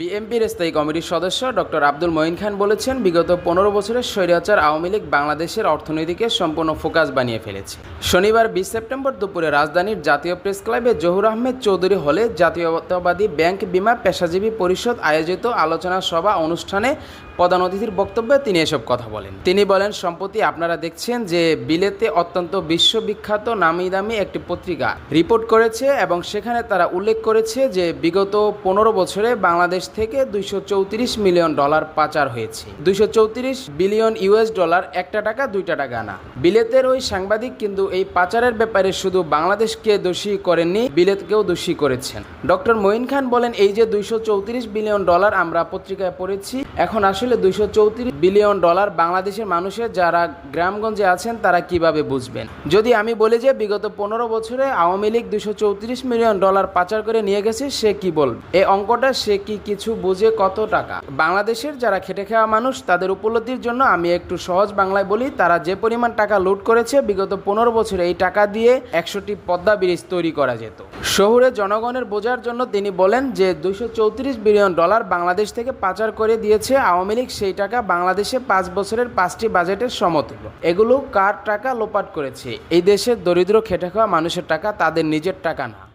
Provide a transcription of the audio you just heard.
বিএনপির স্থায়ী কমিটির সদস্য ডক্টর আব্দুল মঈন খান বলেছেন, বিগত পনেরো বছরের স্বৈরাচার আওয়ামী লীগ বাংলাদেশের অর্থনীতিকে সম্পূর্ণ ফোকাস বানিয়ে ফেলেছে। শনিবার বিশ সেপ্টেম্বর দুপুরে রাজধানীর জাতীয় প্রেস ক্লাবে জহুর আহমেদ চৌধুরী হলে জাতীয়তাবাদী ব্যাংক বিমা পেশাজীবী পরিষদ আয়োজিত আলোচনা সভা অনুষ্ঠানে প্রধান অতিথির বক্তব্যে তিনি এসব কথা বলেন। তিনি বলেন, সম্প্রতি আপনারা দেখছেন যে বিলেতে অত্যন্ত বিশ্ববিখ্যাত নামি দামি একটি পত্রিকা রিপোর্ট করেছে এবং সেখানে তারা উল্লেখ করেছে যে বিগত পনেরো বছরে বাংলাদেশ থেকে দুইশো চৌত্রিশ মিলিয়ন ডলার পাচার হয়েছে। দুইশো চৌত্রিশ বিলিয়ন ইউএস ডলার, একটা টাকা, দুইটা টাকা না। বিলেতের ওই সাংবাদিক কিন্তু এই পাচারের ব্যাপারে শুধু বাংলাদেশকে দোষী করেননি, বিলেতকেও দোষী করেছেন। ডক্টর মঈন খান বলেন, এই যে দুইশো চৌত্রিশ বিলিয়ন ডলার আমরা পত্রিকায় পড়েছি, এখন আসলে দুইশো চৌত্রিশ বিলিয়ন ডলার বাংলাদেশের মানুষের যারা গ্রামগঞ্জে আছেন, তারা কীভাবে বুঝবেন? যদি আমি বলি যে বিগত পনেরো বছরে আওয়ামী লীগ দুইশো চৌত্রিশ মিলিয়ন ডলার পাচার করে নিয়ে গেছে, সে কি বলবে? এই অঙ্কটা সে কি কিছু বুঝে কত টাকা? বাংলাদেশের যারা খেটে খাওয়া মানুষ, তাদের উপলব্ধির জন্য আমি একটু সহজ বাংলায় বলি, তারা যে পরিমাণ টাকা লুট করেছে, বিগত পনেরো বছরে এই টাকা দিয়ে একশোটি পদ্মা ব্রিজ তৈরি করা যেত। শহুরে জনগণের বোঝার জন্য তিনি বলেন যে দুইশো চৌত্রিশ বিলিয়ন ডলার বাংলাদেশ থেকে পাচার করে দিয়েছে আওয়ামী লীগ সেই টাকা বাংলাদেশে পাঁচ বছরের পাঁচটি বাজেটের সমতুল্য। এগুলো কার টাকা লোপাট করেছে? এই দেশের দরিদ্র, খেটে খাওয়া মানুষের টাকা তাদের নিজের টাকা না।